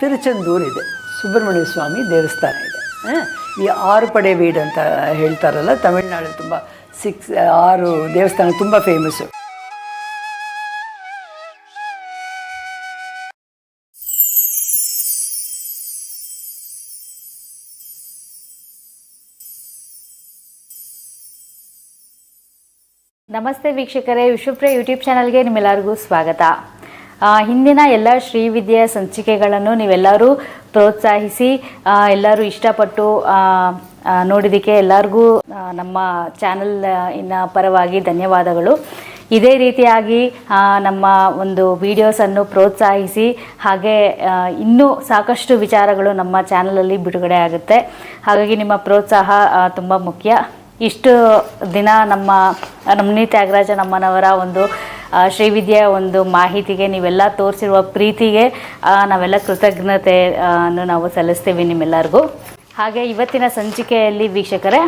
ತಿರುಚಂದೂರ್ ಇದೆ ಸುಬ್ರಹ್ಮಣ್ಯ ಸ್ವಾಮಿ ದೇವಸ್ಥಾನ ಇದೆ. ಈ ಆರು ಪಡೆ ವೀಡ್ ಅಂತ ಹೇಳ್ತಾರಲ್ಲ, ತಮಿಳ್ನಾಡಲ್ಲಿ ತುಂಬ ಸಿಕ್ಸ್, ಆರು ದೇವಸ್ಥಾನ ತುಂಬ ಫೇಮಸ್ಸು ನಮಸ್ತೆ ವೀಕ್ಷಕರೇ, ವಿಶ್ವಪ್ರಿಯ ಯೂಟ್ಯೂಬ್ ಚಾನಲ್ಗೆ ನಿಮ್ಮೆಲ್ಲರಿಗೂ ಸ್ವಾಗತ. ಹಿಂದಿನ ಎಲ್ಲ ಶ್ರೀವಿದ್ಯೆಯ ಸಂಚಿಕೆಗಳನ್ನು ನೀವೆಲ್ಲರೂ ಪ್ರೋತ್ಸಾಹಿಸಿ ಎಲ್ಲರೂ ಇಷ್ಟಪಟ್ಟು ನೋಡಿದ್ದಕ್ಕೆ ಎಲ್ಲರಿಗೂ ನಮ್ಮ ಚಾನಲ್ ಇನ್ನ ಪರವಾಗಿ ಧನ್ಯವಾದಗಳು. ಇದೇ ರೀತಿಯಾಗಿ ನಮ್ಮ ಒಂದು ವಿಡಿಯೋಸನ್ನು ಪ್ರೋತ್ಸಾಹಿಸಿ, ಹಾಗೆ ಇನ್ನೂ ಸಾಕಷ್ಟು ವಿಚಾರಗಳು ನಮ್ಮ ಚಾನಲಲ್ಲಿ ಬಿಡುಗಡೆ ಆಗುತ್ತೆ. ಹಾಗಾಗಿ ನಿಮ್ಮ ಪ್ರೋತ್ಸಾಹ ತುಂಬ ಮುಖ್ಯ. ಇಷ್ಟು ದಿನ ನಮ್ಮ ನಮ್ಮನಿ ತ್ಯಾಗರಾಜ ನಮ್ಮನವರ ಒಂದು ಆ, ಶ್ರೀವಿದ್ಯೆಯ ಒಂದು ಮಾಹಿತಿಗೆ ನೀವೆಲ್ಲ ತೋರಿಸಿರುವ ಪ್ರೀತಿಗೆ ನಾವೆಲ್ಲ ಕೃತಜ್ಞತೆ ಅನ್ನು ನಾವು ಸಲ್ಲಿಸ್ತೀವಿ ನಿಮ್ಮೆಲ್ಲರಿಗೂ. ಹಾಗೆ ಇವತ್ತಿನ ಸಂಚಿಕೆಯಲ್ಲಿ ವೀಕ್ಷಕರೇ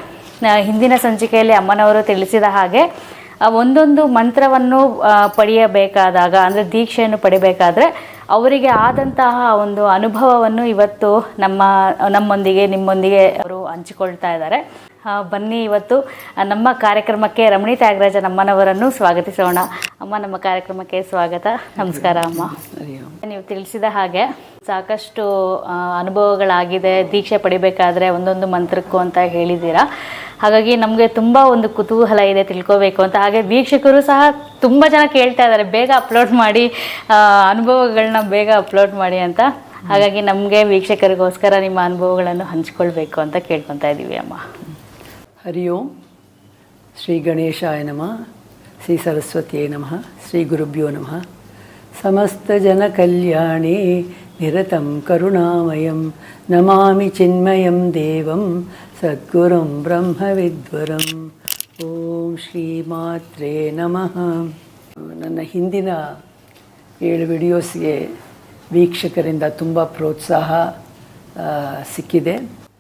ಹಿಂದಿನ ಸಂಚಿಕೆಯಲ್ಲಿ ಅಮ್ಮನವರು ತಿಳಿಸಿದ ಹಾಗೆ ಒಂದೊಂದು ಮಂತ್ರವನ್ನು ಪಡೆಯಬೇಕಾದಾಗ ಅಂದರೆ ದೀಕ್ಷೆಯನ್ನು ಪಡಿಬೇಕಾದ್ರೆ ಅವರಿಗೆ ಆದಂತಹ ಒಂದು ಅನುಭವವನ್ನು ಇವತ್ತು ನಮ್ಮ ನಮ್ಮೊಂದಿಗೆ ನಿಮ್ಮೊಂದಿಗೆ ಅವರು ಹಂಚಿಕೊಳ್ತಾ ಇದ್ದಾರೆ. ಬನ್ನಿ ಇವತ್ತು. ನಮ್ಮ ಕಾರ್ಯಕ್ರಮಕ್ಕೆ ರಮಣಿ ತ್ಯಾಗರಾಜ ನಮ್ಮನವರನ್ನು ಸ್ವಾಗತಿಸೋಣ. ಅಮ್ಮ ನಮ್ಮ ಕಾರ್ಯಕ್ರಮಕ್ಕೆ ಸ್ವಾಗತ. ನಮಸ್ಕಾರ ಅಮ್ಮ. ನೀವು ತಿಳಿಸಿದ ಹಾಗೆ ಸಾಕಷ್ಟು ಅನುಭವಗಳಾಗಿದೆ. ದೀಕ್ಷೆ ಪಡಿಬೇಕಾದ್ರೆ ಒಂದೊಂದು ಮಂತ್ರಕ್ಕೂ ಅಂತ ಹೇಳಿದ್ದೀರಾ. ಹಾಗಾಗಿ ನಮಗೆ ತುಂಬ ಒಂದು ಕುತೂಹಲ ಇದೆ ತಿಳ್ಕೋಬೇಕು ಅಂತ. ಹಾಗೆ ವೀಕ್ಷಕರು ಸಹ ತುಂಬ ಜನ ಕೇಳ್ತಾ ಇದ್ದಾರೆ. ಬೇಗ ಅಪ್ಲೋಡ್ ಮಾಡಿ ಅನುಭವಗಳನ್ನ ಬೇಗ ಅಪ್ಲೋಡ್ ಮಾಡಿ ಅಂತ. ಹಾಗಾಗಿ ನಮಗೆ ವೀಕ್ಷಕರಿಗೋಸ್ಕರ ನಿಮ್ಮ ಅನುಭವಗಳನ್ನು ಹಂಚ್ಕೊಳ್ಬೇಕು ಅಂತ ಕೇಳ್ಕೊತಾ ಇದ್ದೀವಿ ಅಮ್ಮ. ಹರಿ ಓಂ ಶ್ರೀ ಗಣೇಶಾಯ ನಮಃ ಶ್ರೀ ಸರಸ್ವತಿಯೇ ನಮಃ ಶ್ರೀ ಗುರುಭ್ಯೋ ನಮಃ ಸಮಸ್ತ ಜನ ಕಲ್ಯಾಣಿ ನಿರತಂ ಕರುಣಾಮಯಂ ನಮಾಮಿ ಚಿನ್ಮಯಂ ದೇವಂ ಸದ್ಗುರುಂ ಬ್ರಹ್ಮವಿದ್ವರಂ ಓಂ ಶ್ರೀ ಮಾತ್ರೇ ನಮಃ ನನ್ನ ಹಿಂದಿನ ಏಳು ವಿಡಿಯೋಸ್ಗೆ ವೀಕ್ಷಕರಿಂದ ತುಂಬ ಪ್ರೋತ್ಸಾಹ ಸಿಕ್ಕಿದೆ.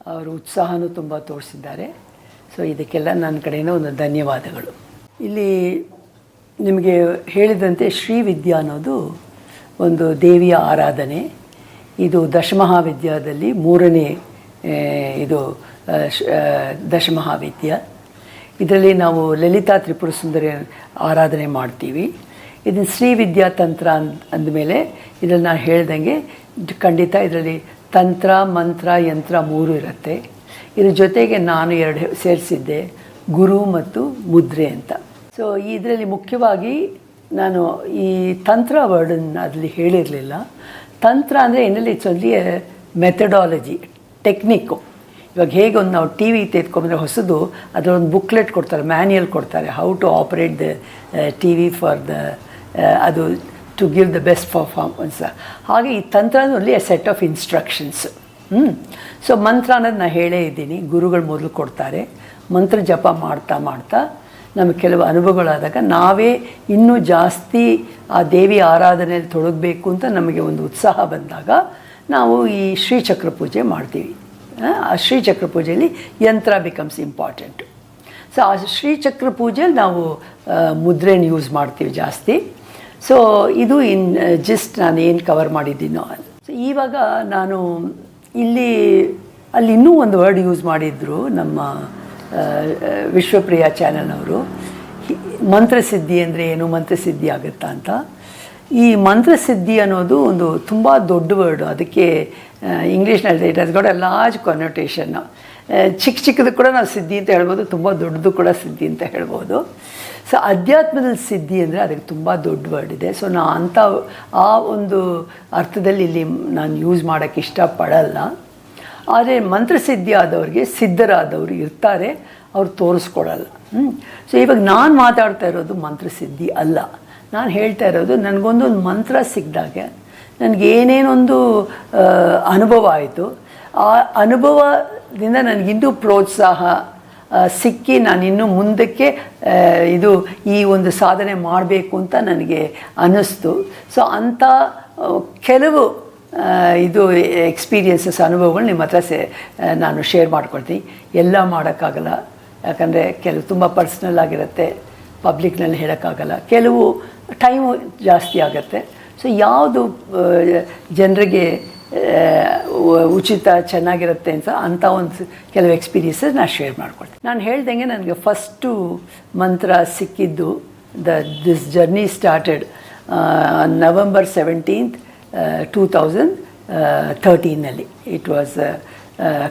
ಅವರು ಉತ್ಸಾಹನೂ ತುಂಬ ತೋರಿಸಿದ್ದಾರೆ. ಸೊ ಇದಕ್ಕೆಲ್ಲ ನನ್ನ ಕಡೆಯಿಂದ ಒಂದು ಧನ್ಯವಾದಗಳು. ಇಲ್ಲಿ ನಿಮಗೆ ಹೇಳಿದಂತೆ ಶ್ರೀವಿದ್ಯಾ ಅನ್ನೋದು ಒಂದು ದೇವಿಯ ಆರಾಧನೆ. ಇದು ದಶಮಹಾವಿದ್ಯಾದಲ್ಲಿ ಮೂರನೇ ಇದು ದಶಮಹಾವಿದ್ಯ. ಇದರಲ್ಲಿ ನಾವು ಲಲಿತಾ ತ್ರಿಪುರ ಸುಂದರಿ ಆರಾಧನೆ ಮಾಡ್ತೀವಿ. ಇದನ್ನು ಶ್ರೀವಿದ್ಯಾ ತಂತ್ರ ಅಂದ, ಅಂದಮೇಲೆ ಇದರಲ್ಲಿ ನಾನು ಹೇಳ್ದಂಗೆ ಖಂಡಿತ ಇದರಲ್ಲಿ ತಂತ್ರ, ಮಂತ್ರ, ಯಂತ್ರ ಮೂರು ಇರುತ್ತೆ. ಇದ್ರ ಜೊತೆಗೆ ನಾನು ಎರಡು ಸೇರಿಸಿದ್ದೆ, ಗುರು ಮತ್ತು ಮುದ್ರೆ ಅಂತ. ಸೊ ಇದರಲ್ಲಿ ಮುಖ್ಯವಾಗಿ ನಾನು ಈ ತಂತ್ರ ವರ್ಡನ್ನು ಅದರಲ್ಲಿ ಹೇಳಿರಲಿಲ್ಲ. ತಂತ್ರ ಅಂದರೆ ಏನಲ್ಲಿ ಇಟ್ಸ್ ಓನ್ಲಿ ಮೆಥಡಾಲಜಿ ಟೆಕ್ನಿಕ್ಕು ಇವಾಗ ಹೇಗೆ ಒಂದು ನಾವು ಟಿ ವಿ ತೆಗೆದುಕೊಂಡ್ರೆ ಹೊಸದು ಅದರೊಂದು ಬುಕ್ಲೆಟ್ ಕೊಡ್ತಾರೆ ಮ್ಯಾನ್ಯಲ್ ಕೊಡ್ತಾರೆ how to operate the T V for the ಅದು to give the best performance ಹಾಗೆ ಈ ತಂತ್ರ only a set of instructions ಹ್ಞೂ ಸೊ ಮಂತ್ರ ಅನ್ನೋದು ನಾನು ಹೇಳೇ ಇದ್ದೀನಿ. ಗುರುಗಳು ಮೊದಲು ಕೊಡ್ತಾರೆ. ಮಂತ್ರ ಜಪ ಮಾಡ್ತಾ ಮಾಡ್ತಾ ನಮಗೆ ಕೆಲವು ಅನುಭವಗಳಾದಾಗ ನಾವೇ ಇನ್ನೂ ಜಾಸ್ತಿ ಆ ದೇವಿ ಆರಾಧನೆಯಲ್ಲಿ ತೊಡಗಬೇಕು ಅಂತ ನಮಗೆ ಒಂದು ಉತ್ಸಾಹ ಬಂದಾಗ ನಾವು ಈ ಶ್ರೀಚಕ್ರ ಪೂಜೆ ಮಾಡ್ತೀವಿ. ಆ, ಶ್ರೀಚಕ್ರ ಪೂಜೆಯಲ್ಲಿ ಯಂತ್ರ ಬಿಕಮ್ಸ್ ಇಂಪಾರ್ಟೆಂಟು ಸೊ ಆ ಶ್ರೀಚಕ್ರ ಪೂಜೆಯಲ್ಲಿ ನಾವು ಮುದ್ರೆನ ಯೂಸ್ ಮಾಡ್ತೀವಿ ಜಾಸ್ತಿ. ಸೊ ಇದು ಇನ್ ಜಸ್ಟ್ ನಾನು ಏನು ಕವರ್ ಮಾಡಿದ್ದೀನೋ. ಸೊ ಇವಾಗ ನಾನು ಇಲ್ಲಿ, ಅಲ್ಲಿ ಇನ್ನೂ ಒಂದು ವರ್ಡ್ ಯೂಸ್ ಮಾಡಿದ್ರು ನಮ್ಮ ವಿಶ್ವಪ್ರಿಯ ಚಾನಲ್ನವರು ಮಂತ್ರಸಿದ್ಧಿ ಅಂದರೆ ಏನು, ಮಂತ್ರಸಿದ್ಧಿ ಆಗುತ್ತಾ ಅಂತ. ಈ ಮಂತ್ರಸಿದ್ಧಿ ಅನ್ನೋದು ಒಂದು ತುಂಬ ದೊಡ್ಡ ವರ್ಡು ಅದಕ್ಕೆ ಇಂಗ್ಲೀಷ್ನಲ್ಲಿ it has got a large ಕೊನೊಟೇಷನ್ ಚಿಕ್ಕ ಚಿಕ್ಕದು ಕೂಡ ನಾವು ಸಿದ್ಧಿ ಅಂತ ಹೇಳ್ಬೋದು, ತುಂಬ ದೊಡ್ಡದು ಕೂಡ ಸಿದ್ಧಿ ಅಂತ ಹೇಳ್ಬೋದು. ಸೊ ಅಧ್ಯಾತ್ಮದಲ್ಲಿ ಸಿದ್ಧಿ ಅಂದರೆ ಅದಕ್ಕೆ ತುಂಬ ದೊಡ್ಡ ವರ್ಡ್ ಇದೆ. ಸೊ ನಾ ಅಂಥ ಆ ಒಂದು ಅರ್ಥದಲ್ಲಿ ಇಲ್ಲಿ ನಾನು ಯೂಸ್ ಮಾಡೋಕ್ಕೆ ಇಷ್ಟಪಡಲ್ಲ. ಆದರೆ ಮಂತ್ರಸಿದ್ಧಿ ಆದವ್ರಿಗೆ ಸಿದ್ಧರಾದವರು ಇರ್ತಾರೆ, ಅವ್ರು ತೋರಿಸ್ಕೊಡಲ್ಲ. ಸೊ ಇವಾಗ ನಾನು ಮಾತಾಡ್ತಾ ಇರೋದು ಮಂತ್ರಸಿದ್ಧಿ ಅಲ್ಲ. ನಾನು ಹೇಳ್ತಾ ಇರೋದು ನನಗೊಂದೊಂದು ಮಂತ್ರ ಸಿಕ್ಕಿದಾಗ ನನಗೇನೇನೊಂದು ಅನುಭವ ಆಯಿತು. ಆ ಅನುಭವದಿಂದ ನನಗಿನ್ನೂ ಪ್ರೋತ್ಸಾಹ ಸಿಕ್ಕಿ ನಾನು ಇನ್ನು ಮುಂದಕ್ಕೆ ಇದು ಈ ಒಂದು ಸಾಧನೆ ಮಾಡಬೇಕು ಅಂತ ನನಗೆ ಅನ್ನಿಸ್ತು. ಸೊ ಅಂಥ ಕೆಲವು ಇದು ಎಕ್ಸ್ಪೀರಿಯನ್ಸಸ್ ಅನುಭವಗಳು ನಿಮ್ಮ ಹತ್ರ ಸೇ ನಾನು ಶೇರ್ ಮಾಡ್ಕೊಳ್ತೀನಿ. ಎಲ್ಲ ಮಾಡೋಕ್ಕಾಗಲ್ಲ. ಯಾಕಂದರೆ ಕೆಲವು ತುಂಬ ಪರ್ಸ್ನಲ್ ಆಗಿರುತ್ತೆ. ಪಬ್ಲಿಕ್ನಲ್ಲಿ ಹೇಳೋಕ್ಕಾಗಲ್ಲ. ಕೆಲವು ಟೈಮು ಜಾಸ್ತಿ ಆಗುತ್ತೆ. ಸೊ ಯಾವುದು ಜನರಿಗೆ ಉಚಿತ ಚೆನ್ನಾಗಿರುತ್ತೆ ಅಂತ ಅಂಥ ಒಂದು ಕೆಲವು ಎಕ್ಸ್ಪೀರಿಯನ್ಸಸ್ ನಾನು ಶೇರ್ ಮಾಡ್ಕೊಳ್ತೀನಿ. ನಾನು ಹೇಳ್ದಂಗೆ ನನಗೆ ಫಸ್ಟು ಮಂತ್ರ ಸಿಕ್ಕಿದ್ದು the this journey started November seventeenth two thousand ಥರ್ಟೀನಲ್ಲಿ it was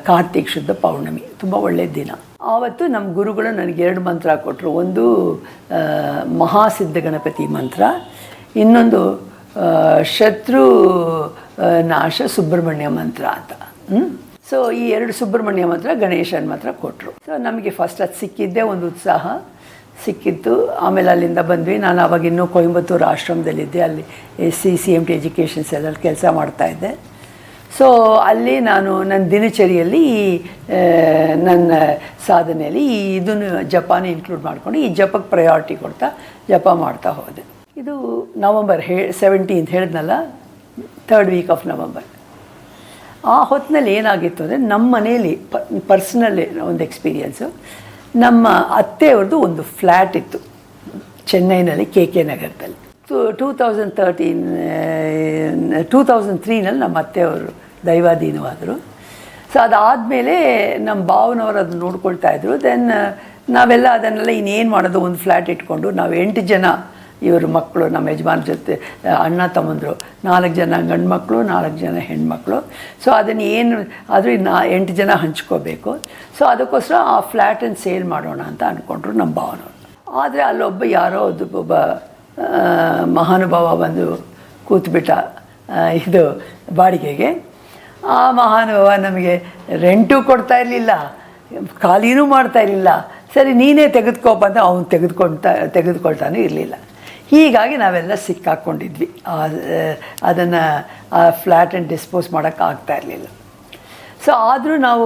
Kartik ಶುದ್ಧ ಪೌರ್ಣಮಿ ತುಂಬ ಒಳ್ಳೆಯ ದಿನ. ಆವತ್ತು ನಮ್ಮ ಗುರುಗಳು ನನಗೆ ಎರಡು ಮಂತ್ರ ಕೊಟ್ಟರು ಒಂದು ಮಹಾಸಿದ್ಧ ಗಣಪತಿ ಮಂತ್ರ, ಇನ್ನೊಂದು ಶತ್ರು ನಾಶ ಸುಬ್ರಹ್ಮಣ್ಯ ಮಂತ್ರ ಅಂತ. ಸೊ ಈ ಎರಡು ಸುಬ್ರಹ್ಮಣ್ಯ ಮಂತ್ರ ಗಣೇಶನ ಮಾತ್ರ ಕೊಟ್ಟರು ಸೊ ನಮಗೆ ಫಸ್ಟ್ ಅದು ಸಿಕ್ಕಿದ್ದೇ ಒಂದು ಉತ್ಸಾಹ. ಸಿಕ್ಕಿತ್ತು. ಆಮೇಲೆ ಅಲ್ಲಿಂದ ಬಂದ್ವಿ. ನಾನು ಅವಾಗ ಇನ್ನೂ ಕೊಯಂಬತ್ತೂರು ಆಶ್ರಮದಲ್ಲಿದ್ದೆ. ಅಲ್ಲಿ C C M T education ಸೆಲ್ಲಲ್ಲಿ ಕೆಲಸ ಮಾಡ್ತಾಯಿದ್ದೆ ಸೊ ಅಲ್ಲಿ ನಾನು ನನ್ನ ದಿನಚರಿಯಲ್ಲಿ ಈ ನನ್ನ ಸಾಧನೆಯಲ್ಲಿ ಈ ಇದನ್ನು ಜಪಾನ ಇನ್ಕ್ಲೂಡ್ ಮಾಡಿಕೊಂಡು ಈ ಜಪಕ್ಕೆ ಪ್ರಯಾರಿಟಿ ಕೊಡ್ತಾ ಜಪ ಮಾಡ್ತಾ ಹೋದೆ. ಇದು ನವಂಬರ್ ಹೇ ಸೆವೆಂಟೀನ್ತ್ ಹೇಳಿದ್ನಲ್ಲ? ಥರ್ಡ್ ವೀಕ್ ಆಫ್ ನವಂಬರ್ ಆ ಹೊತ್ತಿನಲ್ಲಿ ಏನಾಗಿತ್ತು ಅಂದರೆ ನಮ್ಮ ಮನೆಯಲ್ಲಿ ಪ ಪರ್ಸ್ನಲ್ ಒಂದು ಎಕ್ಸ್ಪೀರಿಯೆನ್ಸು ನಮ್ಮ ಅತ್ತೆಯವ್ರದ್ದು ಒಂದು ಫ್ಲ್ಯಾಟ್ ಇತ್ತು, ಚೆನ್ನೈನಲ್ಲಿ ಕೆ ಕೆ ನಗರದಲ್ಲಿ. Two two thousand thirteen two thousand ತ್ರೀನಲ್ಲಿ ನಮ್ಮ ಅತ್ತೆಯವರು ದೈವಾಧೀನವಾದರು. ಸೊ ಅದಾದಮೇಲೆ ನಮ್ಮ ಭಾವನವರು ಅದನ್ನು ನೋಡ್ಕೊಳ್ತಾ ಇದ್ರು. ದೆನ್ ನಾವೆಲ್ಲ ಅದನ್ನೆಲ್ಲ ಇನ್ನೇನು ಮಾಡೋದು, ಒಂದು ಫ್ಲ್ಯಾಟ್ ಇಟ್ಕೊಂಡು ನಾವು ಎಂಟು ಜನ ಇವರು ಮಕ್ಕಳು ನಮ್ಮ ಯಜಮಾನ್ ಜೊತೆ ಅಣ್ಣ ತಮ್ಮಂದರು. ನಾಲ್ಕು ಜನ ಗಂಡು ಮಕ್ಕಳು ನಾಲ್ಕು ಜನ ಹೆಣ್ಮಕ್ಳು. ಸೊ ಅದನ್ನು ಏನು, ಆದರೂ ನಾ ಎಂಟು ಜನ ಹಂಚ್ಕೋಬೇಕು. ಸೊ ಅದಕ್ಕೋಸ್ಕರ ಆ ಫ್ಲ್ಯಾಟನ್ನು ಸೇಲ್ ಮಾಡೋಣ ಅಂತ ಅಂದ್ಕೊಂಡ್ರು ನಮ್ಮ ಭಾವನ ಆದರೆ ಅಲ್ಲೊಬ್ಬ ಯಾರೋ ಒಬ್ಬ ಮಹಾನುಭಾವ ಬಂದು ಕೂತ್ಬಿಟ್ಟ ಇದು ಬಾಡಿಗೆಗೆ. ಆ ಮಹಾನುಭಾವ ನಮಗೆ ರೆಂಟು ಕೊಡ್ತಾ ಇರಲಿಲ್ಲ, ಖಾಲಿನೂ ಮಾಡ್ತಾ ಇರಲಿಲ್ಲ. ಸರಿ, ನೀನೇ ತೆಗೆದುಕೋಪ ಅಂತ ಅವ್ನು ತೆಗೆದುಕೊಳ್ತಾ ತೆಗೆದುಕೊಳ್ತಾನೆ ಇರಲಿಲ್ಲ. ಹೀಗಾಗಿ ನಾವೆಲ್ಲ ಸಿಕ್ಕಾಕ್ಕೊಂಡಿದ್ವಿ ಅದನ್ನು, ಆ ಫ್ಲ್ಯಾಟನ್ನು ಡಿಸ್ಪೋಸ್ ಮಾಡೋಕ್ಕಾಗ್ತಾ ಇರಲಿಲ್ಲ. ಸೊ ಆದರೂ ನಾವು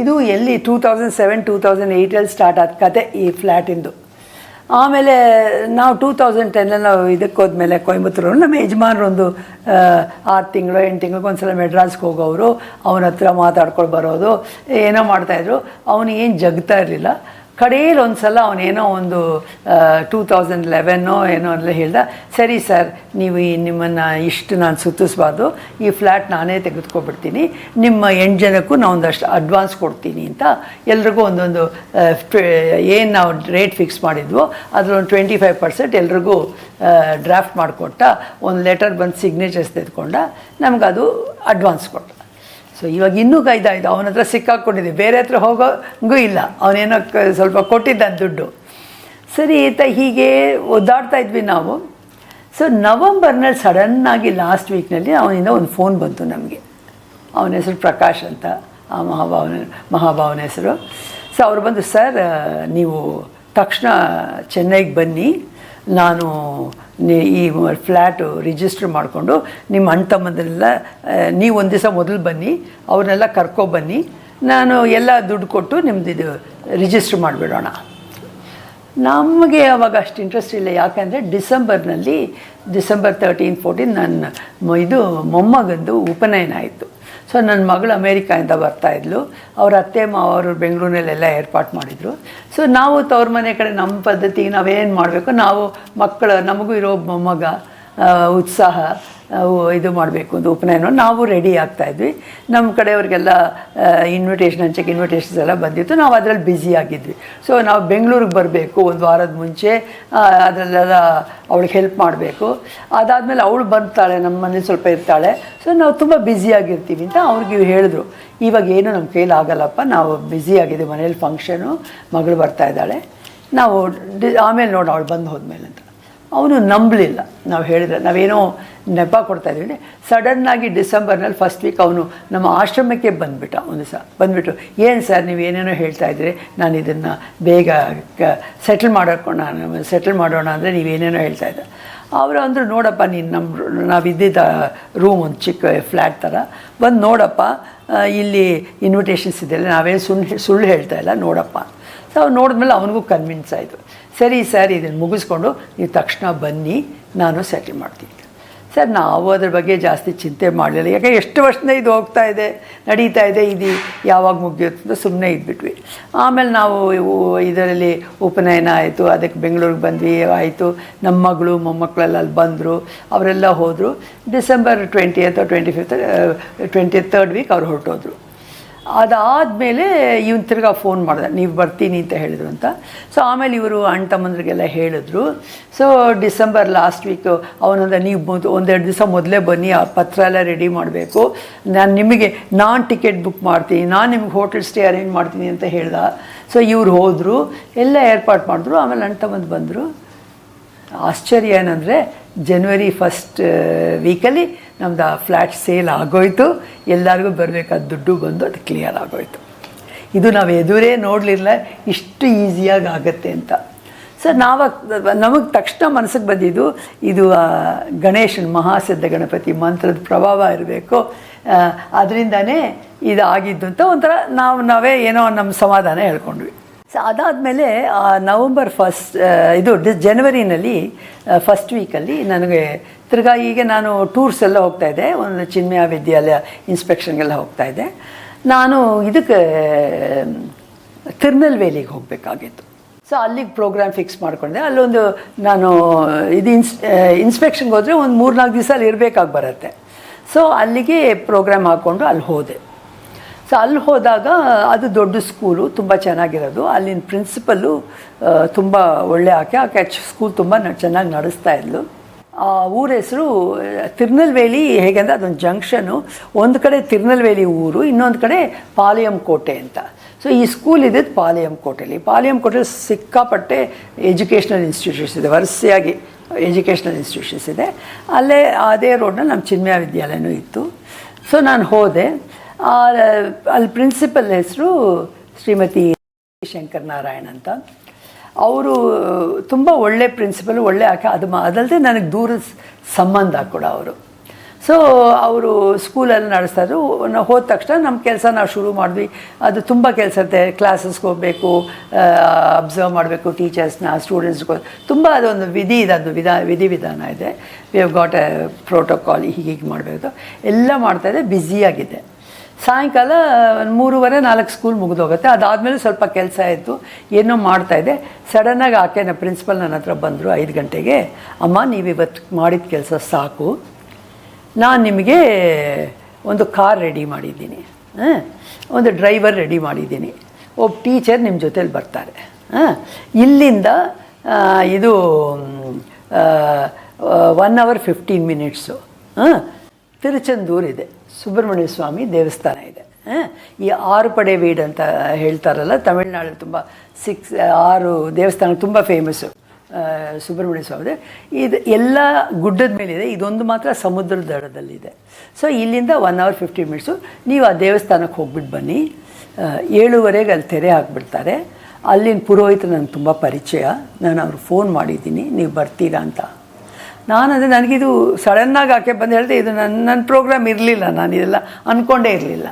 ಇದು ಎಲ್ಲಿ two thousand seven two thousand ಏಯ್ಟಲ್ಲಿ start ಆದ ಕತೆ ಈ ಫ್ಲ್ಯಾಟಿಂದು ಆಮೇಲೆ ನಾವು ಟೂ ತೌಸಂಡ್ ಟೆನ್ನಲ್ಲಿ ನಾವು ಇದಕ್ಕೆ ಹೋದ್ಮೇಲೆ ಕೊಯಂಬತ್ತೂರು ನಮ್ಮ ಯಜಮಾನ್ರು ಒಂದು ಆರು ತಿಂಗಳು, ಎಂಟು ತಿಂಗಳಿಗೆ ಒಂದ್ಸಲ ಮೆಡ್ರಾಸ್ಗೆ ಹೋಗೋರು ಅವನ ಹತ್ರ ಮಾತಾಡ್ಕೊಂಡು ಬರೋದು, ಏನೋ ಮಾಡ್ತಾಯಿದ್ರು ಅವನಿಗೇನು ಜಗ್ತಾ ಇರಲಿಲ್ಲ. ಕಡೆಯಲ್ಲಿ ಒಂದು ಸಲ ಅವನೇನೋ ಒಂದು ಟೂ ತೌಸಂಡ್ ಲೆವೆನ್ನೋ ಏನೋ ಅಲ್ಲ ಹೇಳ್ದ, ಸರಿ ಸರ್, ನೀವು ಈ ನಿಮ್ಮನ್ನು ಇಷ್ಟು ನಾನು ಸುತ್ತಿಸ್ಬಾರ್ದು, ಈ ಫ್ಲ್ಯಾಟ್ ನಾನೇ ತೆಗೆದುಕೊಬಿಡ್ತೀನಿ. ನಿಮ್ಮ ಎಂಟು ಜನಕ್ಕೂ ನಾವು ಒಂದಷ್ಟು ಅಡ್ವಾನ್ಸ್ ಕೊಡ್ತೀನಿ ಅಂತ ಎಲ್ರಿಗೂ ಒಂದೊಂದು ಏನು ನಾವು ರೇಟ್ ಫಿಕ್ಸ್ ಮಾಡಿದ್ವೋ ಅದರೊಂದು ಟ್ವೆಂಟಿ ಫೈವ್ ಪರ್ಸೆಂಟ್ ಎಲ್ರಿಗೂ ಡ್ರಾಫ್ಟ್ ಮಾಡಿಕೊಟ್ಟ, ಒಂದು ಲೆಟರ್ ಬಂದು ಸಿಗ್ನೇಚರ್ಸ್ ತೆಗೆದುಕೊಂಡ, ನಮಗದು ಅಡ್ವಾನ್ಸ್ ಕೊಟ್ಟ. ಸೊ ಇವಾಗ ಇನ್ನೂ ಇದಾಯ್ತು ಅವನ ಹತ್ರ ಸಿಕ್ಕಾಕ್ಕೊಂಡಿದ್ದೆ ಬೇರೆ ಹತ್ರ ಹೋಗೋಂಗೂ ಇಲ್ಲ. ಅವನೇನೋ ಸ್ವಲ್ಪ ಕೊಟ್ಟಿದ್ದ ದುಡ್ಡು. ಸರಿ, ಈತ ಹೀಗೆ ಒದ್ದಾಡ್ತಾ ಇದ್ವಿ ನಾವು. ಸೊ ನವಂಬರ್ನಲ್ಲಿ ಸಡನ್ನಾಗಿ ಲಾಸ್ಟ್ ವೀಕ್ನಲ್ಲಿ ಅವನಿಂದ ಒಂದು ಫೋನ್ ಬಂತು ನಮಗೆ. ಅವನ ಹೆಸರು ಪ್ರಕಾಶ್ ಅಂತ. ಆ ಮಹಾಭಾವನ ಮಹಾಭಾವನ ಹೆಸರು. ಸೊ ಅವ್ರು ಬಂದು, ಸರ್ ನೀವು ತಕ್ಷಣ ಚೆನ್ನೈಗೆ ಬನ್ನಿ. ನಾನು ಈ ಫ್ಲ್ಯಾಟು ರಿಜಿಸ್ಟರ್ ಮಾಡಿಕೊಂಡು ನಿಮ್ಮ ಅಣ್ಣ ತಮ್ಮದನ್ನೆಲ್ಲ ನೀವು ಒಂದು ದಿವಸ ಮೊದಲು ಬನ್ನಿ, ಅವ್ರನ್ನೆಲ್ಲ ಕರ್ಕೊಬನ್ನಿ ನಾನು ಎಲ್ಲ ದುಡ್ಡು ಕೊಟ್ಟು ನಿಮ್ಮದು ಇದು ರಿಜಿಸ್ಟರ್ ಮಾಡಿಬಿಡೋಣ. ನಮಗೆ ಅವಾಗ ಅಷ್ಟು ಇಂಟ್ರೆಸ್ಟ್ ಇಲ್ಲ. ಯಾಕಂದರೆ ಡಿಸೆಂಬರ್ನಲ್ಲಿ, ಡಿಸೆಂಬರ್ ತರ್ಟೀನ್ ಫೋರ್ಟೀನ್ ನನ್ನ ಇದು ಮೊಮ್ಮಗಂದು ಉಪನಯನ ಆಯಿತು. ಸೊ ನನ್ನ ಮಗಳು ಅಮೇರಿಕಾಯಿಂದ ಬರ್ತಾಯಿದ್ಲು ಅವ್ರ ಅತ್ತೆ ಮಾವರು ಬೆಂಗಳೂರಿನಲ್ಲೆಲ್ಲ ಏರ್ಪಾಟ್ ಮಾಡಿದರು. ಸೊ ನಾವು ತವ್ರ ಮನೆ ಕಡೆ ನಮ್ಮ ಪದ್ಧತಿ ನಾವೇನು ಮಾಡಬೇಕು? ನಾವು ಮಕ್ಕಳು, ನಮಗೂ ಇರೋ ಮೊಮ್ಮಗ ಉತ್ಸಾಹ ಇದು ಮಾಡಬೇಕು ಉಪನಯನ ನಾವು ರೆಡಿ ಆಗ್ತಾಯಿದ್ವಿ ನಮ್ಮ ಕಡೆಯವ್ರಿಗೆಲ್ಲ ಇನ್ವಿಟೇಷನ್ ಹಂಚಕ್ಕೆ ಇನ್ವಿಟೇಷನ್ಸ್ ಎಲ್ಲ ಬಂದಿತ್ತು. ನಾವು ಅದರಲ್ಲಿ ಬ್ಯುಸಿ ಆಗಿದ್ವಿ. ಸೊ ನಾವು ಬೆಂಗಳೂರಿಗೆ ಬರಬೇಕು, ಒಂದು ವಾರದ ಮುಂಚೆ ಅದರಲ್ಲೆಲ್ಲ ಅವಳಿಗೆ ಹೆಲ್ಪ್ ಮಾಡಬೇಕು. ಅದಾದಮೇಲೆ ಅವಳು ಬರ್ತಾಳೆ ನಮ್ಮ ಮನೇಲಿ ಸ್ವಲ್ಪ ಇರ್ತಾಳೆ. ಸೊ ನಾವು ತುಂಬ ಬ್ಯುಸಿಯಾಗಿರ್ತೀವಿ ಅಂತ ಅವ್ರಿಗೆ ಹೇಳಿದ್ರು. ಇವಾಗ ಏನು ನಮ್ಮ ಕೈಲಿ ಆಗಲ್ಲಪ್ಪ, ನಾವು ಬ್ಯುಸಿ ಆಗಿದ್ದೀವಿ ಮನೇಲಿ ಫಂಕ್ಷನು ಮಗಳು ಬರ್ತಾ ಇದ್ದಾಳೆ. ನಾವು ಆಮೇಲೆ ನೋಡಿ ಅವಳು ಬಂದು ಹೋದ್ಮೇಲೆ ಅಂತ. ಅವನು ನಂಬಲಿಲ್ಲ. ನಾವು ಹೇಳಿದ್ರೆ ನಾವೇನೋ ನೆಪ ಕೊಡ್ತಾ ಇದ್ದೀವಿ ಸಡನ್ನಾಗಿ ಡಿಸೆಂಬರ್ನಲ್ಲಿ ಫಸ್ಟ್ ವೀಕ್ ಅವನು ನಮ್ಮ ಆಶ್ರಮಕ್ಕೆ ಬಂದುಬಿಟ್ಟ ಒಂದು ದಿವಸ ಬಂದುಬಿಟ್ಟು, ಏನು ಸರ್ ನೀವು ಏನೇನೋ ಹೇಳ್ತಾ ಇದ್ರಿ? ನಾನು ಇದನ್ನು ಬೇಗ ಕ ಸೆಟ್ಲ್ ಮಾಡೋಣ ನಾನು ಸೆಟ್ಲ್ ಮಾಡೋಣ ಅಂದರೆ ನೀವೇನೇನೋ ಹೇಳ್ತಾ ಇದ್ದೆ. ಅವರು ಅಂದರು, ನೋಡಪ್ಪ, ನೀನು ನಮ್ಮ ನಾವು ಇದ್ದಿದ್ದ ರೂಮ್ ಒಂದು ಚಿಕ್ಕ ಫ್ಲ್ಯಾಟ್ ಥರ ಬಂದು ನೋಡಪ್ಪ ಇಲ್ಲಿ ಇನ್ವಿಟೇಷನ್ಸ್ ಇದೆಯಲ್ಲ ನಾವೇನು ಸುಳ್ಳು ಸುಳ್ಳು ಹೇಳ್ತಾ ಇಲ್ಲ, ನೋಡಪ್ಪ. ಸೊ ಅವ್ರು ನೋಡಿದ್ಮೇಲೆ ಅವನಿಗೂ ಕನ್ವಿನ್ಸ್ ಆಯಿತು. ಸರಿ, ಸರ್ ಇದನ್ನು ಮುಗಿಸ್ಕೊಂಡು ನೀವು ತಕ್ಷಣ ಬನ್ನಿ, ನಾನು ಸೆಟ್ಲ್ ಮಾಡ್ತೀನಿ. ಸರ್, ನಾವು ಅದ್ರ ಬಗ್ಗೆ ಜಾಸ್ತಿ ಚಿಂತೆ ಮಾಡಲಿಲ್ಲ. ಯಾಕೆ, ಎಷ್ಟು ವರ್ಷದಿಂದ ಇದು ಹೋಗ್ತಾ ಇದೆ, ನಡೀತಾ ಇದೆ, ಇದು ಯಾವಾಗ ಮುಗಿಯುತ್ತೆ ಅಂತ ಸುಮ್ಮನೆ ಇದ್ಬಿಟ್ವಿ. ಆಮೇಲೆ ನಾವು ಇದರಲ್ಲಿ ಉಪನಯನ ಆಯಿತು, ಅದಕ್ಕೆ ಬೆಂಗಳೂರಿಗೆ ಬಂದ್ವಿ, ಆಯಿತು. ನಮ್ಮ ಮಗಳು, ಮೊಮ್ಮಕ್ಕಳೆಲ್ಲ ಅಲ್ಲಿ ಬಂದರು, ಅವರೆಲ್ಲ ಹೋದರು. ಡಿಸೆಂಬರ್ ಟ್ವೆಂಟಿ ಅಥವಾ twenty fifth twenty third week ಅವ್ರು ಹೊರಟೋದ್ರು. ಅದಾದಮೇಲೆ ಇವನು ತಿರ್ಗಾ ಫೋನ್ ಮಾಡಿದೆ. ನೀವು ಬರ್ತೀನಿ ಅಂತ ಹೇಳಿದ್ರು ಅಂತ. ಸೊ ಆಮೇಲೆ ಇವರು ಅಣ್ಣ ತಮ್ಮಂದ್ರಿಗೆಲ್ಲ ಹೇಳಿದ್ರು. ಸೊ ಡಿಸೆಂಬರ್ ಲಾಸ್ಟ್ ವೀಕು ಅವನಂದ ನೀವು ಒಂದೆರಡು ದಿವಸ ಮೊದಲೇ ಬನ್ನಿ, ಆ ಪತ್ರ ಎಲ್ಲ ರೆಡಿ ಮಾಡಬೇಕು. ನಾನು ನಿಮಗೆ, ನಾನು ಟಿಕೆಟ್ ಬುಕ್ ಮಾಡ್ತೀನಿ, ನಾನು ನಿಮ್ಗೆ ಹೋಟೆಲ್ ಸ್ಟೇ ಅರೇಂಜ್ ಮಾಡ್ತೀನಿ ಅಂತ ಹೇಳ್ದ. ಸೊ ಇವ್ರು ಹೋದರು. ಎಲ್ಲ ಏರ್ಪಾಟ್ ಮಾಡಿದ್ರು. ಆಮೇಲೆ ಅಣ್ಣ ತಮ್ಮಂದು ಬಂದರು. ಆಶ್ಚರ್ಯ ಏನಂದರೆ ಜನವರಿ ಫಸ್ಟ್ ವೀಕಲ್ಲಿ ನಮ್ದು ಆ ಫ್ಲ್ಯಾಟ್ ಸೇಲ್ ಆಗೋಯ್ತು. ಎಲ್ಲರಿಗೂ ಬರಬೇಕಾದ ದುಡ್ಡು ಬಂದು ಅದು ಕ್ಲಿಯರ್ ಆಗೋಯ್ತು. ಇದು ನಾವು ಎದುರೇ ನೋಡಲಿಲ್ಲ, ಇಷ್ಟು ಈಸಿಯಾಗಿ ಆಗುತ್ತೆ ಅಂತ. ಸರ್ ನಾವಾಗ ನಮಗೆ ತಕ್ಷಣ ಮನಸ್ಸಿಗೆ ಬಂದಿದ್ದು, ಇದು ಗಣೇಶನ ಮಹಾಸಿದ್ಧ ಗಣಪತಿ ಮಂತ್ರದ ಪ್ರಭಾವ ಇರಬೇಕು. ಅದರಿಂದನೇ ಇದು ಆಗಿದ್ದು ಅಂತ ಒಂಥರ ನಾವು, ನಾವೇ ಏನೋ ನಮ್ಮ ಸಮಾಧಾನ ಹೇಳ್ಕೊಂಡ್ವಿ. ಸೊ ಅದಾದಮೇಲೆ ನವಂಬರ್ ಫಸ್ಟ್ ಇದು ಡಿ ಜನವರಿನಲ್ಲಿ ಫಸ್ಟ್ ವೀಕಲ್ಲಿ ನನಗೆ ತಿರ್ಗಾ ಈಗ ನಾನು ಟೂರ್ಸ್ ಎಲ್ಲ ಹೋಗ್ತಾ ಇದ್ದೆ. ಒಂದು ಚಿನ್ಮಯ ವಿದ್ಯಾಲಯ ಇನ್ಸ್ಪೆಕ್ಷನ್ಗೆಲ್ಲ ಹೋಗ್ತಾ ಇದ್ದೆ. ನಾನು ಇದಕ್ಕೆ, ತಿರುನಲ್ವೇಲಿಗೆ ಹೋಗಬೇಕಾಗಿತ್ತು. ಸೊ ಅಲ್ಲಿಗೆ ಪ್ರೋಗ್ರಾಮ್ ಫಿಕ್ಸ್ ಮಾಡ್ಕೊಂಡೆ. ಅಲ್ಲೊಂದು ನಾನು, ಇದು ಇನ್ಸ್ ಇನ್ಸ್ಪೆಕ್ಷನ್ಗೆ ಹೋದರೆ ಒಂದು ಮೂರ್ನಾಲ್ಕು ದಿವಸ ಅಲ್ಲಿ ಇರಬೇಕಾಗಿ ಬರುತ್ತೆ. ಸೊ ಅಲ್ಲಿಗೆ ಪ್ರೋಗ್ರಾಮ್ ಹಾಕ್ಕೊಂಡು ಅಲ್ಲಿ ಹೋದೆ. ಸೊ ಅಲ್ಲಿ ಹೋದಾಗ ಅದು ದೊಡ್ಡ ಸ್ಕೂಲು ತುಂಬ ಚೆನ್ನಾಗಿರೋದು. ಅಲ್ಲಿನ ಪ್ರಿನ್ಸಿಪಲ್ಲು ತುಂಬ ಒಳ್ಳೆ ಆಕೆ. ಆಕೆ ಸ್ಕೂಲ್ ತುಂಬ ಚೆನ್ನಾಗಿ ನಡೆಸ್ತಾ ಇದ್ಲು. ಆ ಊರ ಹೆಸರು, ತಿರುನಲ್ವೇಲಿ ಹೇಗೆಂದರೆ ಅದೊಂದು ಜಂಕ್ಷನು ಒಂದು ಕಡೆ ತಿರುನಲ್ವೇಲಿ ಊರು, ಇನ್ನೊಂದು ಕಡೆ ಪಾಲಿಯಂ ಕೋಟೆ ಅಂತ. ಸೊ ಈ ಸ್ಕೂಲ್ ಇದ್ದಿದ್ದು ಪಾಲಿಯಂ ಕೋಟೆಯಲ್ಲಿ ಪಾಲಿಯಂ ಕೋಟೆಲಿ ಸಿಕ್ಕಾಪಟ್ಟೆ ಎಜುಕೇಷ್ನಲ್ ಇನ್ಸ್ಟಿಟ್ಯೂಷನ್ಸ್ ಇದೆ. ವರಸೆಯಾಗಿ ಎಜುಕೇಷ್ನಲ್ ಇನ್ಸ್ಟಿಟ್ಯೂಷನ್ಸ್ ಇದೆ. ಅಲ್ಲೇ ಅದೇ ರೋಡ್ನಲ್ಲಿ ನಮ್ಮ ಚಿನ್ಮಯ ವಿದ್ಯಾಲಯನೂ ಇತ್ತು. ಸೊ ನಾನು ಹೋದೆ. ಅಲ್ಲಿ ಪ್ರಿನ್ಸಿಪಲ್ ಹೆಸರು ಶ್ರೀಮತಿ ಶಂಕರ್ ನಾರಾಯಣ್ ಅಂತ. ಅವರು ತುಂಬ ಒಳ್ಳೆ ಪ್ರಿನ್ಸಿಪಲ್, ಒಳ್ಳೆ ಆಕೆ, ಅದು ಅದಲ್ಲದೆ ನನಗೆ ದೂರದ ಸ್- ಸಂಬಂಧ ಕೂಡ ಅವರು. ಸೊ ಅವರು ಸ್ಕೂಲಲ್ಲಿ ನಡೆಸ್ತಾಯಿದ್ರು ನಾವು ಹೋದ ತಕ್ಷಣ ನಮ್ಮ ಕೆಲಸ ನಾವು ಶುರು ಮಾಡಿದ್ವಿ. ಅದು ತುಂಬ ಕೆಲಸ ಇರುತ್ತೆ. ಕ್ಲಾಸಸ್ಗೆ ಹೋಗಬೇಕು ಅಬ್ಸರ್ವ್ ಮಾಡಬೇಕು ಟೀಚರ್ಸ್ನ ಸ್ಟೂಡೆಂಟ್ಸ್ಗೆ ತುಂಬ ಅದೊಂದು ವಿಧಿ ಇದೆ, ಅದು ವಿಧಿ ವಿಧಾನ ಇದೆ. We have got a protocol ಹೀಗೆ ಹೀಗೆ ಮಾಡಬೇಕು ಎಲ್ಲ ಮಾಡ್ತಾಯಿದ್ದೆ ಬ್ಯುಸಿಯಾಗಿದೆ ಸಾಯಂಕಾಲ ಮೂರುವರೆ, ನಾಲ್ಕು ಸ್ಕೂಲ್ ಮುಗಿದೋಗುತ್ತೆ. ಅದಾದಮೇಲೆ ಸ್ವಲ್ಪ ಕೆಲಸ ಇತ್ತು. ಏನೋ ಮಾಡ್ತಾಯಿದ್ದೆ ಸಡನ್ನಾಗಿ ಆಕೆ ನನ್ನ ಪ್ರಿನ್ಸಿಪಲ್ ನನ್ನ ಹತ್ರ ಬಂದರು ಐದು ಗಂಟೆಗೆ. ಅಮ್ಮ ನೀವು ಇವತ್ತು ಮಾಡಿದ ಕೆಲಸ ಸಾಕು. ನಾನು ನಿಮಗೆ ಒಂದು ಕಾರ್ ರೆಡಿ ಮಾಡಿದ್ದೀನಿ. ಹಾಂ ಒಂದು ಡ್ರೈವರ್ ರೆಡಿ ಮಾಡಿದ್ದೀನಿ. ಒಬ್ಬ ಟೀಚರ್ ನಿಮ್ಮ ಜೊತೇಲಿ ಬರ್ತಾರೆ. ಹಾಂ ಇಲ್ಲಿಂದ ಇದು one hour fifteen minutes Tiruchendur ಇದೆ. ಸುಬ್ರಹ್ಮಣ್ಯ ಸ್ವಾಮಿ ದೇವಸ್ಥಾನ ಇದೆ. ಈ ಆರು ಪಡೆ ವೀಡ್ ಅಂತ ಹೇಳ್ತಾರಲ್ಲ, ತಮಿಳ್ನಾಡಲ್ಲಿ ತುಂಬ ಸಿಕ್ಸ್ ಆರು ದೇವಸ್ಥಾನ ತುಂಬ ಫೇಮಸ್ಸು ಸುಬ್ರಹ್ಮಣ್ಯ ಸ್ವಾಮಿ ಇದು ಎಲ್ಲ ಗುಡ್ಡದ ಮೇಲಿದೆ ಇದೊಂದು ಮಾತ್ರ ಸಮುದ್ರ ದಡದಲ್ಲಿದೆ. ಸೊ ಇಲ್ಲಿಂದ ಒನ್ ಅವರ್ ಫಿಫ್ಟಿ ಮಿನಿಟ್ಸು ನೀವು ಆ ದೇವಸ್ಥಾನಕ್ಕೆ ಹೋಗ್ಬಿಟ್ಟು ಬನ್ನಿ. ಏಳುವರೆಗೆ ಅಲ್ಲಿ ತೆರೆ ಹಾಕ್ಬಿಡ್ತಾರೆ. ಅಲ್ಲಿನ ಪುರೋಹಿತ ನನಗೆ ತುಂಬ ಪರಿಚಯ. ನಾನು ಅವ್ರಿಗೆ ಫೋನ್ ಮಾಡಿದ್ದೀನಿ. ನೀವು ಬರ್ತೀರಾ ಅಂತ ನಾನು ಅಂದರೆ ನನಗಿದು ಸಡನ್ನಾಗಿ ಆಕೆ ಬಂದು ಹೇಳಿದೆ, ಇದು ನನ್ನ ನನ್ನ ಪ್ರೋಗ್ರಾಮ್ ಇರಲಿಲ್ಲ ನಾನು ಇದೆಲ್ಲ ಅಂದ್ಕೊಂಡೇ ಇರಲಿಲ್ಲ.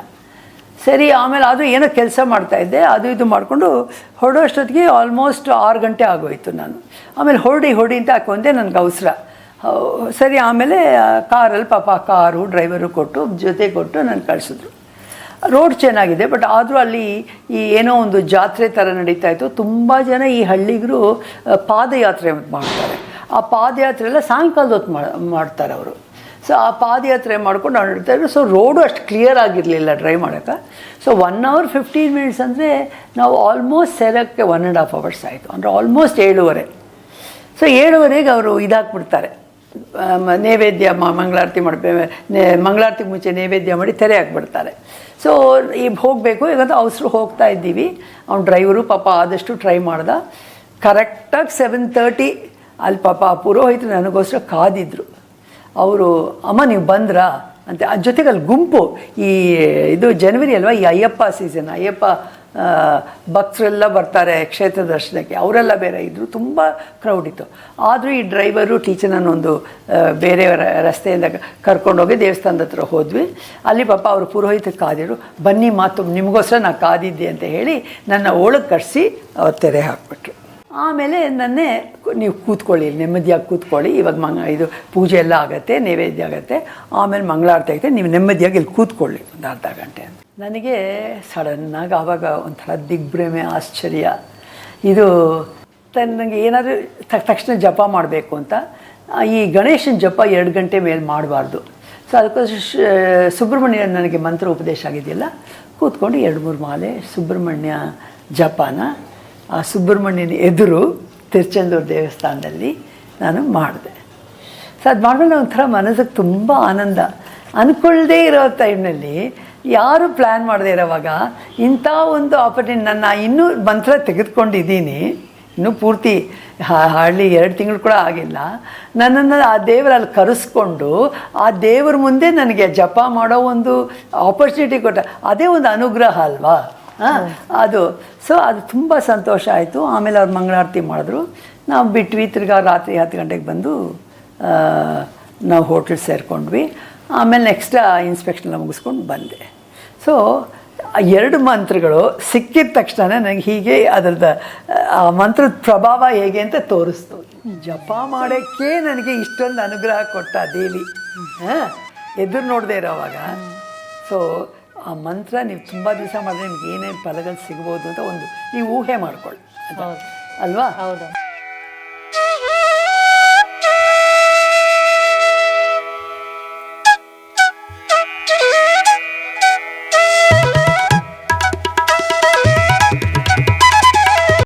ಸರಿ, ಆಮೇಲೆ ಅದು ಏನೋ ಕೆಲಸ ಮಾಡ್ತಾಯಿದ್ದೆ ಅದು ಇದು ಮಾಡಿಕೊಂಡು ಹೊರಡೋಷ್ಟೊತ್ತಿಗೆ ಆಲ್ಮೋಸ್ಟ್ ಆರು ಗಂಟೆ ಆಗೋಯ್ತು ನಾನು. ಆಮೇಲೆ ಹೊರಡಿ ಹೊಡಿ ಅಂತ ಹಾಕೊಂಡೆ ನನಗೆ ಅವಸರ. ಸರಿ, ಆಮೇಲೆ ಕಾರಲ್ಲಿ ಪಾಪ ಕಾರು ಡ್ರೈವರು ಕೊಟ್ಟು ಜೊತೆ ಕೊಟ್ಟು ನಾನು ಕಳಿಸಿದ್ರು. ರೋಡ್ ಚೆನ್ನಾಗಿದೆ ಬಟ್ ಆದರೂ ಅಲ್ಲಿ ಈ ಏನೋ ಒಂದು ಜಾತ್ರೆ ಥರ ನಡೀತಾ ಇತ್ತು. ತುಂಬ ಜನ ಈ ಹಳ್ಳಿಗರು ಪಾದಯಾತ್ರೆ ಮಾಡ್ತಾರೆ. ಆ ಪಾದಯಾತ್ರೆ ಎಲ್ಲ ಸಾಯಂಕಾಲದ ಹೊತ್ತು ಮಾಡ್ತಾರೆ ಅವರು. ಸೊ ಆ ಪಾದಯಾತ್ರೆ ಮಾಡ್ಕೊಂಡು ಇದ್ರು ಸೊ ರೋಡು ಅಷ್ಟು ಕ್ಲಿಯರ್ ಆಗಿರಲಿಲ್ಲ ಡ್ರೈವ್ ಮಾಡೋಕ್ಕೆ. So one hour fifteen minutes ಅಂದರೆ ನಾವು ಆಲ್ಮೋಸ್ಟ್ ಸೆರಕ್ಕೆ ಒನ್ ಆ್ಯಂಡ್ ಹಾಫ್ ಅವರ್ಸ್ ಆಯಿತು. ಅಂದರೆ ಆಲ್ಮೋಸ್ಟ್ ಏಳುವರೆ. ಸೊ ಏಳುವರೆಗೆ ಅವರು ಇದಾಕ್ಬಿಡ್ತಾರೆ. ನೈವೇದ್ಯ ಮಂಗಳಾರತಿ ಮಾಡ್ಬೇ ನೇ- ಮಂಗಳಾರತಿಗೆ ಮುಂಚೆ ನೈವೇದ್ಯ ಮಾಡಿ ತೆರೆ ಹಾಕ್ಬಿಡ್ತಾರೆ. ಸೊ ಈ ಹೋಗಬೇಕು, ಯಾಕಂದ್ರೆ ಅವಸರು ಹೋಗ್ತಾ ಇದ್ದೀವಿ. ಅವ್ನು ಡ್ರೈವರು ಪಾಪ ಆದಷ್ಟು ಟ್ರೈ ಮಾಡ್ದ. ಕರೆಕ್ಟಾಗಿ ಸೆವೆನ್ ತರ್ಟಿ ಅಲ್ಲಿ ಪಾಪ ಆ ಪುರೋಹಿತರು ನನಗೋಸ್ಕರ ಕಾದಿದ್ರು. ಅವರು ಅಮ್ಮ ನೀವು ಬಂದ್ರಾ? ಅಂತ ಅದ್ರ ಜೊತೆಗೆ ಅಲ್ಲಿ ಗುಂಪು ಈ ಇದು ಜನವರಿ ಅಲ್ವಾ ಈ ಅಯ್ಯಪ್ಪ ಸೀಸನ್ ಅಯ್ಯಪ್ಪ ಆ, ಭಕ್ತರೆಲ್ಲ ಬರ್ತಾರೆ ಕ್ಷೇತ್ರ ದರ್ಶನಕ್ಕೆ. ಅವರೆಲ್ಲ ಬೇರೆ ಇದ್ದರು ತುಂಬ ಕ್ರೌಡ್ ಇತ್ತು. ಆದರೂ ಈ ಡ್ರೈವರು ಟೀಚರ್ ಒಂದು ಆ, ಬೇರೆ ರಸ್ತೆಯಿಂದ ಕರ್ಕೊಂಡೋಗಿ ದೇವಸ್ಥಾನದ ಹತ್ರ ಹೋದ್ವಿ. ಅಲ್ಲಿ ಪಾಪ ಅವರು ಪುರೋಹಿತ ಕಾದಿರು ಬನ್ನಿ ಮಾತು ನಿಮಗೋಸ್ಕರ ನಾನು ಕಾದಿದ್ದೆ ಅಂತ ಹೇಳಿ ನನ್ನ ಓಳಕ್ಕೆ ಕಟ್ಸಿ ಅವ್ರು ತೆರೆ ಹಾಕ್ಬಿಟ್ರು. ಆಮೇಲೆ ನನ್ನೇ ನೀವು ಕೂತ್ಕೊಳ್ಳಿ, ನೆಮ್ಮದಿಯಾಗಿ ಕೂತ್ಕೊಳ್ಳಿ. ಇವಾಗ ಮಂಗ ಇದು ಪೂಜೆ ಎಲ್ಲ ಆಗುತ್ತೆ, ನೈವೇದ್ಯ ಆಗುತ್ತೆ. ಆಮೇಲೆ ಮಂಗಳಾರತಿ ಆಗುತ್ತೆ ನೀವು ನೆಮ್ಮದಿಯಾಗಿ ಇಲ್ಲಿ ಕೂತ್ಕೊಳ್ಳಿ ಒಂದು ಅರ್ಧ ಗಂಟೆ ಅಂತ. ನನಗೆ ಸಡನ್ನಾಗಿ ಆವಾಗ ಒಂಥರ ದಿಗ್ಭ್ರಮೆ, ಆಶ್ಚರ್ಯ. ಇದು ನನಗೆ ಏನಾದರೂ ತಕ್ಷಣ ಜಪ ಮಾಡಬೇಕು ಅಂತ. ಈ ಗಣೇಶನ ಜಪ ಎರಡು ಗಂಟೆ ಮೇಲೆ ಮಾಡಬಾರ್ದು. ಸೊ ಅದಕ್ಕೋಸ್ಕರ ಸುಬ್ರಹ್ಮಣ್ಯ ನನಗೆ ಮಂತ್ರ ಉಪದೇಶ ಆಗಿದೆಯಲ್ಲ, ಕೂತ್ಕೊಂಡು ಎರಡು ಮೂರು ಮಾಲೆ ಸುಬ್ರಹ್ಮಣ್ಯ ಜಪನ ಆ ಸುಬ್ರಹ್ಮಣ್ಯನ ಎದುರು ತಿರುಚೆಂದೂರು ದೇವಸ್ಥಾನದಲ್ಲಿ ನಾನು ಮಾಡಿದೆ. ಸೊ ಅದು ಮಾಡಿದ್ರೆ ಒಂಥರ ಮನಸ್ಸಿಗೆ ತುಂಬ ಆನಂದ. ಅಂದ್ಕೊಳ್ಳದೇ ಇರೋ ಟೈಮ್ನಲ್ಲಿ ಯಾರು ಪ್ಲ್ಯಾನ್ ಮಾಡದೇ ಇರೋವಾಗ ಇಂಥ ಒಂದು ಆಪರ್ಚುನಿಟಿ ನನ್ನ ಇನ್ನೂ ಮಂತ್ರ ತೆಗೆದುಕೊಂಡಿದ್ದೀನಿ. ಇನ್ನೂ ಪೂರ್ತಿ ಹಾರ್ಡ್ಲಿ ಎರಡು ತಿಂಗಳು ಕೂಡ ಆಗಿಲ್ಲ. ನನ್ನನ್ನು ಆ ದೇವರಲ್ಲಿ ಕರೆಸ್ಕೊಂಡು ಆ ದೇವ್ರ ಮುಂದೆ ನನಗೆ ಜಪ ಮಾಡೋ ಒಂದು ಆಪರ್ಚುನಿಟಿ ಕೊಟ್ಟ ಅದೇ ಒಂದು ಅನುಗ್ರಹ ಅಲ್ವಾ? ಅದು. ಸೊ ಅದು ತುಂಬ ಸಂತೋಷ ಆಯಿತು. ಆಮೇಲೆ ಅವ್ರು ಮಂಗಳಾರತಿ ಮಾಡಿದ್ರು. ನಾವು ಬಿಟ್ವಿ, ತಿರ್ಗಾ ರಾತ್ರಿ ಹತ್ತು ಗಂಟೆಗೆ ಬಂದು ನಾವು ಹೋಟ್ಲ್ ಸೇರಿಕೊಂಡ್ವಿ. ಆಮೇಲೆ ನೆಕ್ಸ್ಟ್ ಇನ್ಸ್ಪೆಕ್ಷನ್ ಮುಗಿಸ್ಕೊಂಡು ಬಂದೆ. ಸೊ ಎರಡು ಮಂತ್ರಗಳು ಸಿಕ್ಕಿದ ತಕ್ಷಣ ನನಗೆ ಹೀಗೆ ಅದರದ ಆ, ಮಂತ್ರದ ಪ್ರಭಾವ ಹೇಗೆ ಅಂತ ತೋರಿಸ್ತು. ಜಪ ಮಾಡೋಕ್ಕೆ ನನಗೆ ಇಷ್ಟೊಂದು ಅನುಗ್ರಹ ಕೊಟ್ಟ ದೇವಿ. ಹಾಂ, ಎದುರು ನೋಡದೆ ಇರೋವಾಗ. ಸೊ ಆ ಮಂತ್ರ ನೀವು ತುಂಬ ದಿವಸ ಮಾಡಿದ್ರೆ ನಿಮ್ಗೆ ಏನೇನು ಫಲಗಳು ಸಿಗ್ಬೋದು ಅಂತ ಒಂದು ನೀವು ಊಹೆ ಮಾಡ್ಕೊಳ್ಳಿ ಅಲ್ವಾ? ಹೌದು.